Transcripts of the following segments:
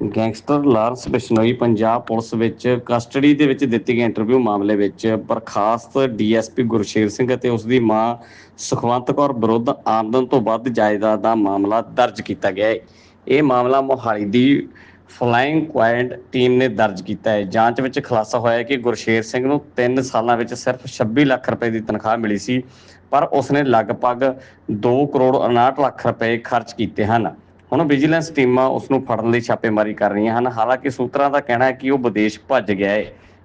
Gangster Lawrence Bishnoi Punjab police ਵਿੱਚ custody ਦੇ ਵਿੱਚ ਦਿੱਤੀ ਗਈ ਇੰਟਰਵਿਊ ਮਾਮਲੇ ਵਿੱਚ ਬਰਖਾਸਤ ਡੀਐਸਪੀ ਗੁਰਸ਼ੇਰ ਸਿੰਘ ਅਤੇ ਉਸ ਦੀ ਮਾਂ ਸੁਖਵੰਤ ਕੌਰ ਵਿਰੁੱਧ ਆਮਦਨ ਤੋਂ ਵੱਧ ਜਾਇਦਾਦ ਦਾ ਮਾਮਲਾ ਦਰਜ ਕੀਤਾ ਗਿਆ ਹੈ। ਇਹ ਮਾਮਲਾ ਮੋਹਾਲੀ ਦੀ ਫਲਾਈਂਗ ਕੁਆਇਡ ਟੀਮ ਨੇ ਦਰਜ ਕੀਤਾ ਹੈ। ਜਾਂਚ ਵਿੱਚ ਖੁਲਾਸਾ ਹੋਇਆ ਹੈ ਕਿ ਗੁਰਸ਼ੇਰ ਸਿੰਘ ਨੂੰ 3 ਸਾਲਾਂ ਵਿੱਚ ਸਿਰਫ 26 ਲੱਖ ਰੁਪਏ ਦੀ ਤਨਖਾਹ ਮਿਲੀ ਸੀ, ਪਰ ਉਸਨੇ ਲਗਭਗ 2 ਕਰੋੜ 59 ਲੱਖ ਰੁਪਏ ਖਰਚ ਕੀਤੇ ਹਨ। ਹੁਣ ਵਿਜੀਲੈਂਸ ਟੀਮਾਂ ਉਸ ਨੂੰ ਫੜਨ ਲਈ ਛਾਪੇਮਾਰੀ ਕਰ ਰਹੀਆਂ ਹਨ। ਹਾਲਾਂਕਿ ਸੂਤਰਾਂ ਦਾ ਕਹਿਣਾ ਹੈ ਕਿ ਉਹ ਵਿਦੇਸ਼ ਭੱਜ ਗਿਆ ਹੈ।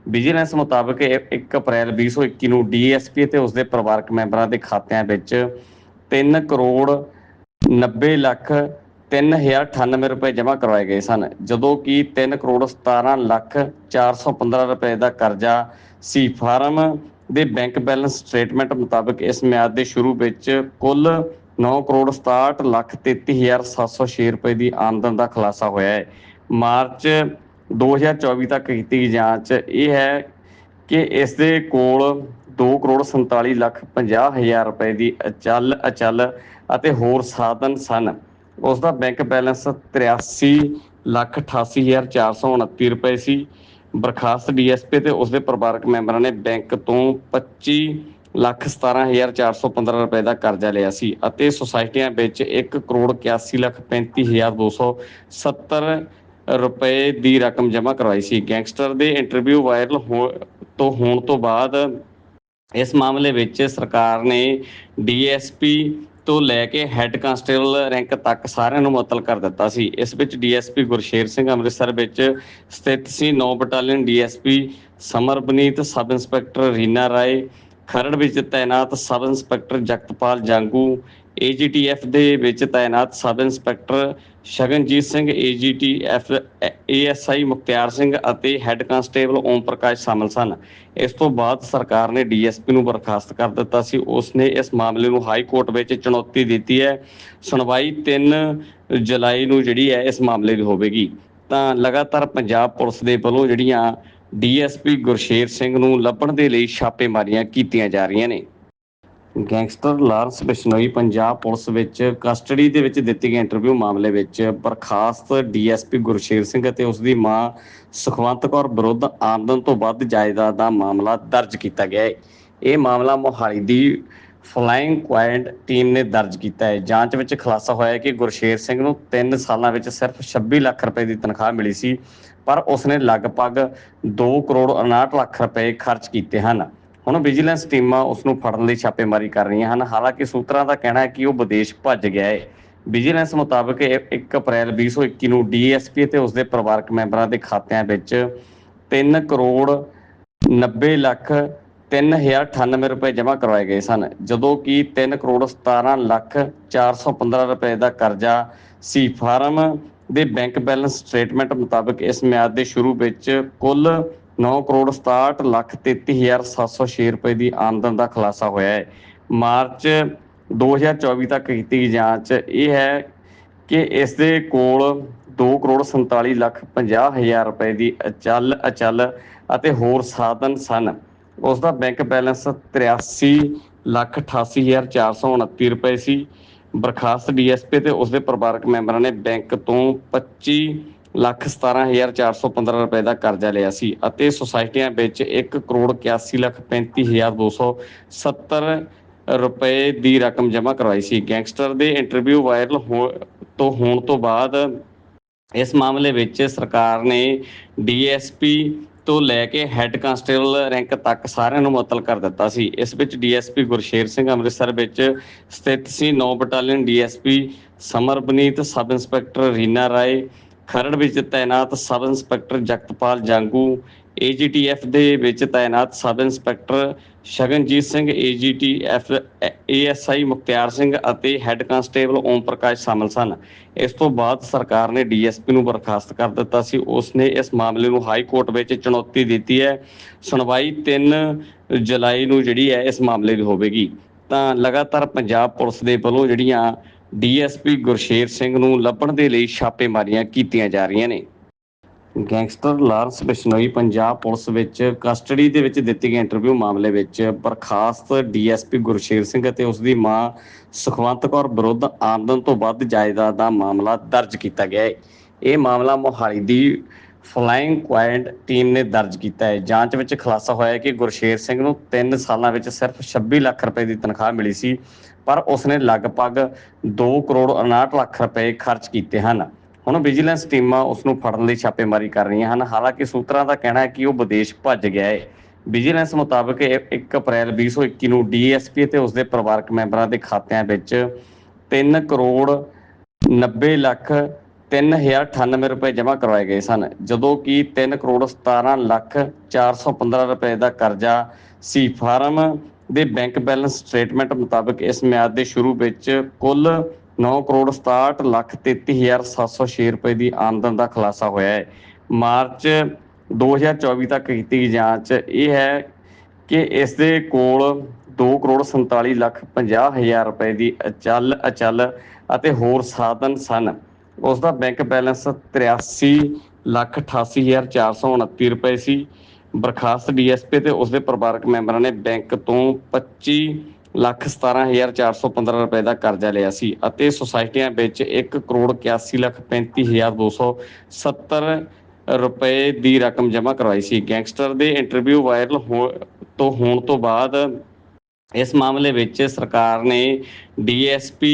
ਵਿਜੀਲੈਂਸ ਮੁਤਾਬਕ ਇਹ 1 ਅਪ੍ਰੈਲ 2021 ਨੂੰ ਡੀਐਸਪੀ ਤੇ ਉਸ ਦੇ ਪਰਿਵਾਰਕ ਮੈਂਬਰਾਂ ਦੇ ਖਾਤਿਆਂ ਵਿੱਚ 3 ਕਰੋੜ 90 ਲੱਖ 3098 ਰੁਪਏ ਜਮ੍ਹਾਂ ਕਰਵਾਏ ਗਏ ਸਨ, ਜਦੋਂ ਕਿ 3 ਕਰੋੜ 17 ਲੱਖ 415 ਰੁਪਏ ਦਾ ਕਰਜ਼ਾ ਸੀ ਫਾਰਮ ਦੇ ਬੈਂਕ ਬੈਲੈਂਸ ਸਟੇਟਮੈਂਟ ਮੁਤਾਬਕ ਇਸ ਮਿਆਦ ਦੇ ਸ਼ੁਰੂ ਵਿੱਚ ਕੁੱਲ 9 ਕਰੋੜ 67 ਲੱਖ 33706 ਰੁਪਏ ਦੀ ਆਮਦਨ ਦਾ ਖੁਲਾਸਾ ਹੋਇਆ ਹੈ। ਮਾਰਚ 2024 ਤੱਕ ਕੀਤੀ ਗਈ ਜਾਂਚ ਇਹ ਹੈ ਕਿ ਇਸ ਦੇ ਕੋਲ 2 ਕਰੋੜ 47 ਲੱਖ 50 ਹਜ਼ਾਰ ਰੁਪਏ ਦੀ ਅਚਲ ਅਚਲ ਅਤੇ ਹੋਰ ਸਾਧਨ ਸਨ। ਉਸ ਦਾ ਬੈਂਕ ਬੈਲੈਂਸ 83 ਲੱਖ 88 ਹਜ਼ਾਰ 429 ਰੁਪਏ ਸੀ। ਬਰਖਾਸਤ ਡੀਐਸਪੀ ਤੇ ਉਸ ਦੇ ਪਰਿਵਾਰਕ ਮੈਂਬਰਾਂ ਨੇ ਬੈਂਕ ਤੋਂ 25 ਲੱਖ 17415 ਰੁਪਏ ਦਾ ਕਰਜ਼ਾ ਲਿਆ ਸੀ ਅਤੇ ਸੁਸਾਇਟੀਆਂ ਵਿੱਚ 1 ਕਰੋੜ 81 ਲੱਖ 35 ਹਜ਼ਾਰ 270 ਰੁਪਏ ਦੀ ਰਕਮ ਜਮ੍ਹਾਂ ਕਰਵਾਈ ਸੀ। ਗੈਂਗਸਟਰ ਦੇ ਇੰਟਰਵਿਊ ਵਾਇਰਲ ਤੋਂ ਹੋਣ ਤੋਂ ਬਾਅਦ ਇਸ ਮਾਮਲੇ ਵਿੱਚ ਸਰਕਾਰ ਨੇ ਡੀਐਸਪੀ ਤੋਂ ਲੈ ਕੇ ਹੈੱਡ ਕਾਂਸਟੇਬਲ ਰੈਂਕ ਤੱਕ ਸਾਰਿਆਂ ਨੂੰ ਮੁਅੱਤਲ ਕਰ ਦਿੱਤਾ ਸੀ। ਇਸ ਵਿੱਚ ਡੀਐਸਪੀ ਗੁਰਸ਼ੇਰ ਸਿੰਘ ਅੰਮ੍ਰਿਤਸਰ ਵਿੱਚ ਸਥਿਤ ਸੀ। 9 battalion DSP Samarbaneet sub inspector Reena Rai Kharar ਵਿੱਚ ਤਾਇਨਾਤ ਸਬ ਇੰਸਪੈਕਟਰ ਜਗਤਪਾਲ ਜਾਂਗੂ ਏਜੀਟੀਐਫ ਦੇ ਵਿੱਚ ਤਾਇਨਾਤ sub inspector Shaganjit Singh AGTF ASI Mukhtiar Singh ਅਤੇ ਹੈੱਡ ਕਾਂਸਟੇਬਲ ਓਮ ਪ੍ਰਕਾਸ਼ ਸ਼ਾਮਲ ਸਨ। ਇਸ ਤੋਂ ਬਾਅਦ ਸਰਕਾਰ ਨੇ ਡੀਐਸਪੀ ਨੂੰ ਬਰਖਾਸਤ ਕਰ ਦਿੱਤਾ ਸੀ। ਉਸ ਨੇ ਇਸ ਮਾਮਲੇ ਨੂੰ ਹਾਈ ਕੋਰਟ ਵਿੱਚ ਚੁਣੌਤੀ ਦਿੱਤੀ ਹੈ। ਸੁਣਵਾਈ 3 ਜੁਲਾਈ ਨੂੰ ਜਿਹੜੀ ਹੈ, ਇਸ ਮਾਮਲੇ ਦੀ ਹੋਵੇਗੀ। ਤਾਂ ਲਗਾਤਾਰ ਪੰਜਾਬ ਪੁਲਿਸ ਦੇ ਵੱਲੋਂ ਜਿਹੜੀਆਂ ਡੀਐਸਪੀ ਗੁਰਸ਼ੇਰ ਸਿੰਘ ਨੂੰ ਲੱਭਣ ਦੇ ਲਈ ਛਾਪੇਮਾਰੀਆਂ ਕੀਤੀਆਂ ਜਾ ਰਹੀਆਂ ਨੇ। Gangster Lawrence Bishnoi Punjab police ਵਿੱਚ ਕਸਟਡੀ ਦੇ ਵਿੱਚ ਦਿੱਤੀ ਗਈ ਇੰਟਰਵਿਊ ਮਾਮਲੇ ਵਿੱਚ ਬਰਖਾਸਤ ਡੀਐਸਪੀ ਗੁਰਸ਼ੇਰ ਸਿੰਘ ਅਤੇ ਉਸ ਦੀ ਮਾਂ ਸੁਖਵੰਤ ਕੌਰ ਵਿਰੁੱਧ ਆਮਦਨ ਤੋਂ ਵੱਧ ਜਾਇਦਾਦ ਦਾ ਮਾਮਲਾ ਦਰਜ ਕੀਤਾ ਗਿਆ ਹੈ। ਇਹ ਮਾਮਲਾ ਮੋਹਾਲੀ ਦੀ ਫਲਾਈਂਗ ਕੁਆਇਡ ਟੀਮ ਨੇ ਦਰਜ ਕੀਤਾ ਹੈ। ਜਾਂਚ ਵਿੱਚ ਖੁਲਾਸਾ ਹੋਇਆ ਹੈ ਕਿ ਗੁਰਸ਼ੇਰ ਸਿੰਘ ਨੂੰ 3 ਸਾਲਾਂ ਵਿੱਚ ਸਿਰਫ 26 ਲੱਖ ਰੁਪਏ ਦੀ ਤਨਖਾਹ ਮਿਲੀ ਸੀ ਪਰ ਉਸਨੇ ਲਗਭਗ 2 ਕਰੋੜ 59 ਲੱਖ ਰੁਪਏ ਖਰਚ ਕੀਤੇ ਹਨ। ਹੁਣ ਵਿਜੀਲੈਂਸ ਟੀਮਾਂ ਉਸ ਨੂੰ ਫੜਨ ਲਈ ਛਾਪੇਮਾਰੀ ਕਰ ਰਹੀਆਂ ਹਨ। ਹਾਲਾਂਕਿ ਸੂਤਰਾਂ ਦਾ ਕਹਿਣਾ ਹੈ ਕਿ ਉਹ ਵਿਦੇਸ਼ ਭੱਜ ਗਿਆ ਹੈ। ਵਿਜੀਲੈਂਸ ਮੁਤਾਬਕ 1 ਅਪ੍ਰੈਲ 2021 ਨੂੰ ਡੀਐਸਪੀ ਤੇ ਉਸ ਪਰਿਵਾਰਕ ਮੈਂਬਰਾਂ ਦੇ ਖਾਤਿਆਂ ਵਿੱਚ 3 ਕਰੋੜ 90 ਲੱਖ 3098 ਰੁਪਏ ਜਮ੍ਹਾਂ ਕਰਵਾਏ ਗਏ ਸਨ, ਜਦੋਂ ਕਿ 3 ਕਰੋੜ 17 ਲੱਖ 415 ਰੁਪਏ ਦਾ ਕਰਜ਼ਾ ਸੀ ਫਾਰਮ ਦੇ ਬੈਂਕ ਬੈਲੈਂਸ ਸਟੇਟਮੈਂਟ ਮੁਤਾਬਕ ਇਸ ਮਿਆਦ ਦੇ ਸ਼ੁਰੂ ਵਿੱਚ ਕੁੱਲ 9 ਕਰੋੜ 67 ਲੱਖ 33706 ਰੁਪਏ ਦੀ ਆਮਦਨ ਦਾ ਖੁਲਾਸਾ ਹੋਇਆ ਹੈ। ਮਾਰਚ 2024 ਤੱਕ ਕੀਤੀ ਗਈ ਜਾਂਚ ਇਹ ਹੈ ਕਿ ਇਸ ਦੇ ਕੋਲ 2 ਕਰੋੜ 47 ਲੱਖ 50 ਹਜ਼ਾਰ ਰੁਪਏ ਦੀ ਅਚਲ ਅਚਲ ਅਤੇ ਹੋਰ ਸਾਧਨ ਸਨ। ਉਸ ਦਾ ਬੈਂਕ ਬੈਲੈਂਸ 83 ਲੱਖ 88 ਹਜ਼ਾਰ 429 ਰੁਪਏ ਸੀ। ਬਰਖਾਸਤ ਡੀਐਸਪੀ ਤੇ ਉਸ ਦੇ ਪਰਿਵਾਰਕ ਮੈਂਬਰਾਂ ਨੇ ਬੈਂਕ ਤੋਂ 25 ਲੱਖ 17415 ਰੁਪਏ ਦਾ ਕਰਜ਼ਾ ਲਿਆ ਸੀ ਅਤੇ ਸੁਸਾਇਟੀਆਂ ਵਿੱਚ 1 ਕਰੋੜ 81 ਲੱਖ 35 ਹਜ਼ਾਰ 270 ਰੁਪਏ ਦੀ ਰਕਮ ਜਮ੍ਹਾਂ ਕਰਵਾਈ ਸੀ। ਗੈਂਗਸਟਰ ਦੇ ਇੰਟਰਵਿਊ ਵਾਇਰਲ ਹੋ ਤੋਂ ਹੋਣ ਤੋਂ ਬਾਅਦ ਇਸ ਮਾਮਲੇ ਵਿੱਚ ਸਰਕਾਰ ਨੇ ਡੀਐਸਪੀ ਤੋਂ ਲੈ ਕੇ ਹੈੱਡ ਕਾਂਸਟੇਬਲ ਰੈਂਕ ਤੱਕ ਸਾਰਿਆਂ ਨੂੰ ਮੁਅੱਤਲ ਕਰ ਦਿੱਤਾ ਸੀ। ਇਸ ਵਿੱਚ ਡੀਐਸਪੀ ਗੁਰਸ਼ੇਰ ਸਿੰਘ ਅੰਮ੍ਰਿਤਸਰ ਵਿੱਚ ਸਥਿਤ ਸੀ। 9 battalion DSP Samarbaneet sub inspector Reena Rai, Kharar ਵਿੱਚ ਤਾਇਨਾਤ ਸਬ ਇੰਸਪੈਕਟਰ ਜਗਤਪਾਲ ਜਾਂਗੂ ਏਜੀਟੀਐਫ ਦੇ ਵਿੱਚ ਤਾਇਨਾਤ sub inspector Shaganjit Singh AGTF ASI Mukhtiar Singh ਅਤੇ ਹੈੱਡ ਕਾਂਸਟੇਬਲ ਓਮ ਪ੍ਰਕਾਸ਼ ਸ਼ਾਮਲ ਸਨ। ਇਸ ਤੋਂ ਬਾਅਦ ਸਰਕਾਰ ਨੇ ਡੀਐਸਪੀ ਨੂੰ ਬਰਖਾਸਤ ਕਰ ਦਿੱਤਾ ਸੀ। ਉਸ ਨੇ ਇਸ ਮਾਮਲੇ ਨੂੰ ਹਾਈ ਕੋਰਟ ਵਿੱਚ ਚੁਣੌਤੀ ਦਿੱਤੀ ਹੈ। ਸੁਣਵਾਈ 3 ਜੁਲਾਈ ਨੂੰ ਜਿਹੜੀ ਹੈ, ਇਸ ਮਾਮਲੇ ਦੀ ਹੋਵੇਗੀ। ਤਾਂ ਲਗਾਤਾਰ ਪੰਜਾਬ ਪੁਲਿਸ ਦੇ ਵੱਲੋਂ ਜਿਹੜੀਆਂ ਡੀਐਸਪੀ ਗੁਰਸ਼ੇਰ ਸਿੰਘ ਨੂੰ ਲੱਭਣ ਦੇ ਲਈ ਛਾਪੇਮਾਰੀਆਂ ਕੀਤੀਆਂ ਜਾ ਰਹੀਆਂ ਨੇ। Gangster Lawrence Bishnoi Punjab police ਵਿੱਚ ਕਸਟਡੀ ਦੇ ਵਿੱਚ ਦਿੱਤੀ ਗਈ ਇੰਟਰਵਿਊ ਮਾਮਲੇ ਵਿੱਚ ਬਰਖਾਸਤ ਡੀਐਸਪੀ ਗੁਰਸ਼ੇਰ ਸਿੰਘ ਅਤੇ ਉਸ ਦੀ ਮਾਂ ਸੁਖਵੰਤ ਕੌਰ ਵਿਰੁੱਧ ਆਮਦਨ ਤੋਂ ਵੱਧ ਜਾਇਦਾਦ ਦਾ ਮਾਮਲਾ ਦਰਜ ਕੀਤਾ ਗਿਆ ਹੈ। ਇਹ ਮਾਮਲਾ ਮੋਹਾਲੀ ਦੀ ਫਲਾਈਂਗ ਕੁਆਇਡ ਟੀਮ ਨੇ ਦਰਜ ਕੀਤਾ ਹੈ। ਜਾਂਚ ਵਿੱਚ ਖੁਲਾਸਾ ਹੋਇਆ ਹੈ ਕਿ ਗੁਰਸ਼ੇਰ ਸਿੰਘ ਨੂੰ 3 ਸਾਲਾਂ ਵਿੱਚ ਸਿਰਫ 26 ਲੱਖ ਰੁਪਏ ਦੀ ਤਨਖਾਹ ਮਿਲੀ ਸੀ, ਪਰ ਉਸਨੇ ਲਗਭਗ 2 ਕਰੋੜ 59 ਲੱਖ ਰੁਪਏ ਖਰਚ ਕੀਤੇ ਹਨ। ਹੁਣ ਵਿਜੀਲੈਂਸ ਟੀਮਾਂ ਉਸ ਨੂੰ ਫੜਨ ਲਈ ਛਾਪੇਮਾਰੀ ਕਰ ਰਹੀਆਂ ਹਨ। ਹਾਲਾਂਕਿ ਸੂਤਰਾਂ ਦਾ ਕਹਿਣਾ ਹੈ ਕਿ ਉਹ ਵਿਦੇਸ਼ ਭੱਜ ਗਿਆ ਹੈ। ਵਿਜੀਲੈਂਸ ਮੁਤਾਬਕ ਇਹ 1 ਅਪ੍ਰੈਲ 2021 ਨੂੰ ਡੀਐਸਪੀ ਤੇ ਉਸਦੇ ਪਰਿਵਾਰਕ ਮੈਂਬਰਾਂ ਦੇ ਖਾਤਿਆਂ ਵਿੱਚ 3 ਕਰੋੜ 90 ਲੱਖ 3098 ਰੁਪਏ ਜਮ੍ਹਾਂ ਕਰਵਾਏ ਗਏ ਸਨ, ਜਦੋਂ ਕਿ 3 ਕਰੋੜ 17 ਲੱਖ 415 ਰੁਪਏ ਦਾ ਕਰਜ਼ਾ ਸੀ ਫਾਰਮ ਦੇ ਬੈਂਕ ਬੈਲੈਂਸ ਸਟੇਟਮੈਂਟ ਮੁਤਾਬਕ ਇਸ ਮਿਆਦ ਦੇ ਸ਼ੁਰੂ ਵਿੱਚ ਕੁੱਲ 9 ਕਰੋੜ 67 ਲੱਖ 33706 ਰੁਪਏ ਦੀ ਆਮਦਨ ਦਾ ਖੁਲਾਸਾ ਹੋਇਆ ਹੈ। ਮਾਰਚ 2024 ਤੱਕ ਕੀਤੀ ਗਈ ਜਾਂਚ ਇਹ ਹੈ ਕਿ ਇਸ ਦੇ ਕੋਲ 2 ਕਰੋੜ 47 ਲੱਖ 50 ਹਜ਼ਾਰ ਰੁਪਏ ਦੀ ਅਚਲ ਅਚਲ ਅਤੇ ਹੋਰ ਸਾਧਨ ਸਨ। ਉਸ ਦਾ ਬੈਂਕ ਬੈਲੈਂਸ 83 ਲੱਖ 88 ਹਜ਼ਾਰ 429 ਰੁਪਏ ਸੀ। ਬਰਖਾਸਤ ਡੀਐਸਪੀ ਤੇ ਉਸਦੇ ਪਰਿਵਾਰਕ ਮੈਂਬਰਾਂ ਨੇ ਬੈਂਕ ਤੋਂ 25 ਲੱਖ 17415 ਰੁਪਏ ਦਾ ਕਰਜ਼ਾ ਲਿਆ ਸੀ ਅਤੇ ਸੁਸਾਇਟੀਆਂ ਵਿੱਚ 1 ਕਰੋੜ 81 ਲੱਖ 35 ਹਜ਼ਾਰ 270 ਰੁਪਏ ਦੀ ਰਕਮ ਜਮ੍ਹਾਂ ਕਰਵਾਈ ਸੀ। ਗੈਂਗਸਟਰ ਦੇ ਇੰਟਰਵਿਊ ਵਾਇਰਲ ਤੋਂ ਹੋਣ ਤੋਂ ਬਾਅਦ ਇਸ ਮਾਮਲੇ ਵਿੱਚ ਸਰਕਾਰ ਨੇ ਡੀਐਸਪੀ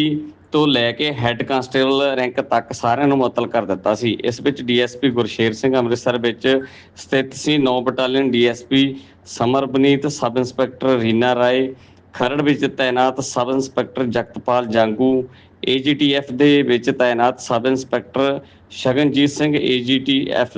ਤੋਂ ਲੈ ਕੇ ਹੈੱਡ ਕਾਂਸਟੇਬਲ ਰੈਂਕ ਤੱਕ ਸਾਰਿਆਂ ਨੂੰ ਮੁਅੱਤਲ ਕਰ ਦਿੱਤਾ ਸੀ। ਇਸ ਵਿੱਚ ਡੀਐਸਪੀ ਗੁਰਸ਼ੇਰ ਸਿੰਘ ਅੰਮ੍ਰਿਤਸਰ ਵਿੱਚ ਸਥਿਤ ਸੀ। 9 battalion DSP Samarbaneet sub inspector Reena Rai Kharar ਵਿੱਚ ਤਾਇਨਾਤ ਸਬ ਇੰਸਪੈਕਟਰ ਜਗਤਪਾਲ ਜਾਂਗੂ ਏਜੀਟੀਐਫ ਦੇ ਵਿੱਚ ਤਾਇਨਾਤ sub inspector Shaganjit Singh AGTF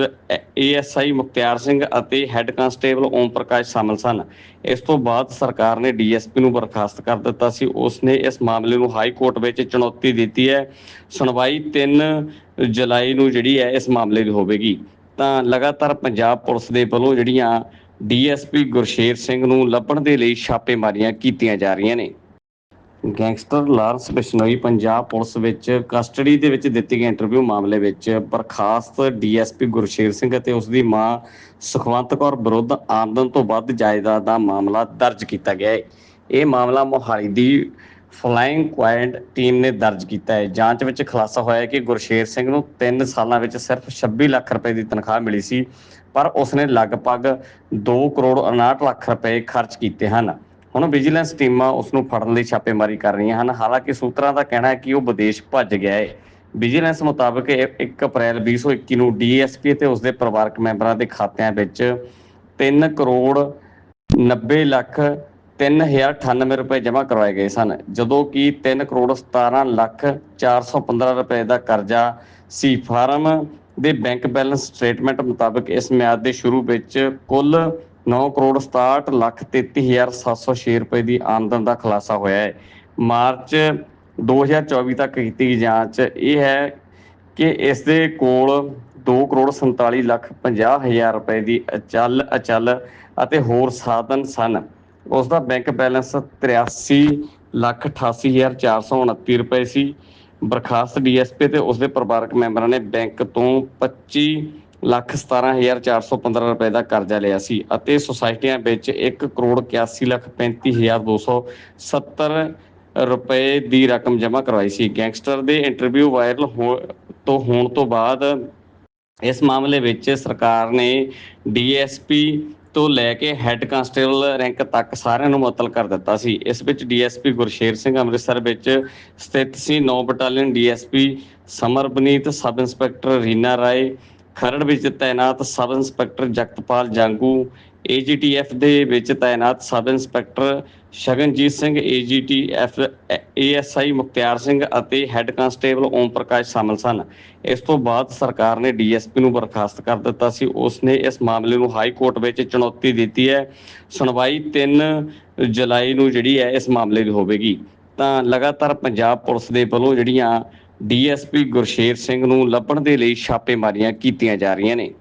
ASI Mukhtiar Singh ਅਤੇ ਹੈੱਡ ਕਾਂਸਟੇਬਲ ਓਮ ਪ੍ਰਕਾਸ਼ ਸ਼ਾਮਲ ਸਨ। ਇਸ ਤੋਂ ਬਾਅਦ ਸਰਕਾਰ ਨੇ ਡੀਐਸਪੀ ਨੂੰ ਬਰਖਾਸਤ ਕਰ ਦਿੱਤਾ ਸੀ। ਉਸ ਨੇ ਇਸ ਮਾਮਲੇ ਨੂੰ ਹਾਈ ਕੋਰਟ ਵਿੱਚ ਚੁਣੌਤੀ ਦਿੱਤੀ ਹੈ। ਸੁਣਵਾਈ 3 ਜੁਲਾਈ ਨੂੰ ਜਿਹੜੀ ਹੈ, ਇਸ ਮਾਮਲੇ ਦੀ ਹੋਵੇਗੀ। ਤਾਂ ਲਗਾਤਾਰ ਪੰਜਾਬ ਪੁਲਿਸ ਦੇ ਵੱਲੋਂ ਜਿਹੜੀਆਂ ਡੀਐਸਪੀ ਗੁਰਸ਼ੇਰ ਸਿੰਘ ਨੂੰ ਲੱਭਣ ਦੇ ਲਈ ਛਾਪੇਮਾਰੀਆਂ ਕੀਤੀਆਂ ਜਾ ਰਹੀਆਂ ਨੇ। Gangster Lawrence Bishnoi Punjab police ਵਿੱਚ ਕਸਟਡੀ ਦੇ ਵਿੱਚ ਦਿੱਤੀ ਗਈ ਇੰਟਰਵਿਊ ਮਾਮਲੇ ਵਿੱਚ ਬਰਖਾਸਤ ਡੀਐਸਪੀ ਗੁਰਸ਼ੇਰ ਸਿੰਘ ਅਤੇ ਉਸ ਦੀ ਮਾਂ ਸੁਖਵੰਤ ਕੌਰ ਵਿਰੁੱਧ ਆਮਦਨ ਤੋਂ ਵੱਧ ਜਾਇਦਾਦ ਦਾ ਮਾਮਲਾ ਦਰਜ ਕੀਤਾ ਗਿਆ ਹੈ। ਇਹ ਮਾਮਲਾ ਮੋਹਾਲੀ ਦੀ ਫਲਾਈਂਗ ਕੁਆਇਡ ਟੀਮ ਨੇ ਦਰਜ ਕੀਤਾ ਹੈ। ਜਾਂਚ ਵਿੱਚ ਖੁਲਾਸਾ ਹੋਇਆ ਹੈ ਕਿ ਗੁਰਸ਼ੇਰ ਸਿੰਘ ਨੂੰ 3 ਸਾਲਾਂ ਵਿੱਚ ਸਿਰਫ 26 ਲੱਖ ਰੁਪਏ ਦੀ ਤਨਖਾਹ ਮਿਲੀ ਸੀ ਪਰ ਉਸਨੇ ਲਗਭਗ 2 ਕਰੋੜ 59 ਲੱਖ ਰੁਪਏ ਖਰਚ ਕੀਤੇ ਹਨ। ਹੁਣ ਵਿਜੀਲੈਂਸ ਟੀਮਾਂ ਉਸ ਨੂੰ ਫੜਨ ਲਈ ਛਾਪੇਮਾਰੀ ਕਰ ਰਹੀਆਂ ਹਨ। ਹਾਲਾਂਕਿ ਸੂਤਰਾਂ ਦਾ ਕਹਿਣਾ ਹੈ ਕਿ ਉਹ ਵਿਦੇਸ਼ ਭੱਜ ਗਿਆ ਹੈ ਵਿਜੀਲੈਂਸ ਮੁਤਾਬਕ 1 ਅਪ੍ਰੈਲ 2021 ਨੂੰ ਡੀਐਸਪੀ ਤੇ ਉਸਦੇ ਪਰਿਵਾਰਕ ਮੈਂਬਰਾਂ ਦੇ ਖਾਤਿਆਂ ਵਿੱਚ 3 ਕਰੋੜ 90 ਲੱਖ 3098 ਰੁਪਏ ਜਮ੍ਹਾਂ ਕਰਵਾਏ ਗਏ ਸਨ, ਜਦੋਂ ਕਿ 3 ਕਰੋੜ 17 ਲੱਖ 415 ਰੁਪਏ ਦਾ ਕਰਜ਼ਾ ਸੀ ਫਾਰਮ ਦੇ ਬੈਂਕ ਬੈਲੈਂਸ ਸਟੇਟਮੈਂਟ ਮੁਤਾਬਕ ਇਸ ਮਿਆਦ ਦੇ ਸ਼ੁਰੂ ਵਿੱਚ ਕੁੱਲ 9 ਕਰੋੜ 67 ਲੱਖ 33706 ਰੁਪਏ ਦੀ ਆਮਦਨ ਦਾ ਖੁਲਾਸਾ ਹੋਇਆ ਹੈ। ਮਾਰਚ 2024 ਤੱਕ ਕੀਤੀ ਗਈ ਜਾਂਚ ਇਹ ਹੈ ਕਿ ਇਸ ਦੇ ਕੋਲ 2 ਕਰੋੜ 47 ਲੱਖ 50 ਹਜ਼ਾਰ ਰੁਪਏ ਦੀ ਅਚਲ ਅਚਲ ਅਤੇ ਹੋਰ ਸਾਧਨ ਸਨ। ਉਸ ਦਾ ਬੈਂਕ ਬੈਲੈਂਸ 83 ਲੱਖ 88 ਹਜ਼ਾਰ 429 ਰੁਪਏ ਸੀ। ਬਰਖਾਸਤ ਡੀਐਸਪੀ ਤੇ ਉਸਦੇ ਪਰਿਵਾਰਕ ਮੈਂਬਰਾਂ ਨੇ ਬੈਂਕ ਤੋਂ 25 ਲੱਖ 17415 ਰੁਪਏ ਦਾ ਕਰਜ਼ਾ ਲਿਆ ਸੀ ਅਤੇ ਸੁਸਾਇਟੀਆਂ ਵਿੱਚ 1 ਕਰੋੜ 81 ਲੱਖ 35 ਹਜ਼ਾਰ 270 ਰੁਪਏ ਦੀ ਰਕਮ ਜਮ੍ਹਾਂ ਕਰਵਾਈ ਸੀ। ਗੈਂਗਸਟਰ ਦੇ ਇੰਟਰਵਿਊ ਵਾਇਰਲ ਹੋ ਤੋਂ ਹੋਣ ਤੋਂ ਬਾਅਦ ਇਸ ਮਾਮਲੇ ਵਿੱਚ ਸਰਕਾਰ ਨੇ ਡੀਐਸਪੀ ਤੋਂ ਲੈ ਕੇ ਹੈੱਡ ਕਾਂਸਟੇਬਲ ਰੈਂਕ ਤੱਕ ਸਾਰਿਆਂ ਨੂੰ ਮੁਅੱਤਲ ਕਰ ਦਿੱਤਾ ਸੀ। ਇਸ ਵਿੱਚ ਡੀਐਸਪੀ ਗੁਰਸ਼ੇਰ ਸਿੰਘ ਅੰਮ੍ਰਿਤਸਰ ਵਿੱਚ ਸਥਿਤ ਸੀ। 9 battalion DSP Samarbaneet sub inspector Reena Rai, Kharar ਵਿੱਚ ਤਾਇਨਾਤ ਸਬ ਇੰਸਪੈਕਟਰ ਜਗਤਪਾਲ ਜਾਂਗੂ ਏਜੀਟੀਐਫ ਦੇ ਵਿੱਚ ਤਾਇਨਾਤ sub inspector Shaganjit Singh AGTF ASI Mukhtiar Singh ਅਤੇ ਹੈੱਡ ਕਾਂਸਟੇਬਲ ਓਮ ਪ੍ਰਕਾਸ਼ ਸ਼ਾਮਲ ਸਨ। ਇਸ ਤੋਂ ਬਾਅਦ ਸਰਕਾਰ ਨੇ ਡੀਐਸਪੀ ਨੂੰ ਬਰਖਾਸਤ ਕਰ ਦਿੱਤਾ ਸੀ। ਉਸ ਨੇ ਇਸ ਮਾਮਲੇ ਨੂੰ ਹਾਈ ਕੋਰਟ ਵਿੱਚ ਚੁਣੌਤੀ ਦਿੱਤੀ ਹੈ। ਸੁਣਵਾਈ 3 ਜੁਲਾਈ ਨੂੰ ਜਿਹੜੀ ਹੈ, ਇਸ ਮਾਮਲੇ ਦੀ ਹੋਵੇਗੀ। ਤਾਂ ਲਗਾਤਾਰ ਪੰਜਾਬ ਪੁਲਿਸ ਦੇ ਵੱਲੋਂ ਜਿਹੜੀਆਂ ਡੀਐਸਪੀ ਗੁਰਸ਼ੇਰ ਸਿੰਘ ਨੂੰ ਲੱਭਣ ਦੇ ਲਈ ਛਾਪੇਮਾਰੀਆਂ ਕੀਤੀਆਂ ਜਾ ਰਹੀਆਂ ਨੇ।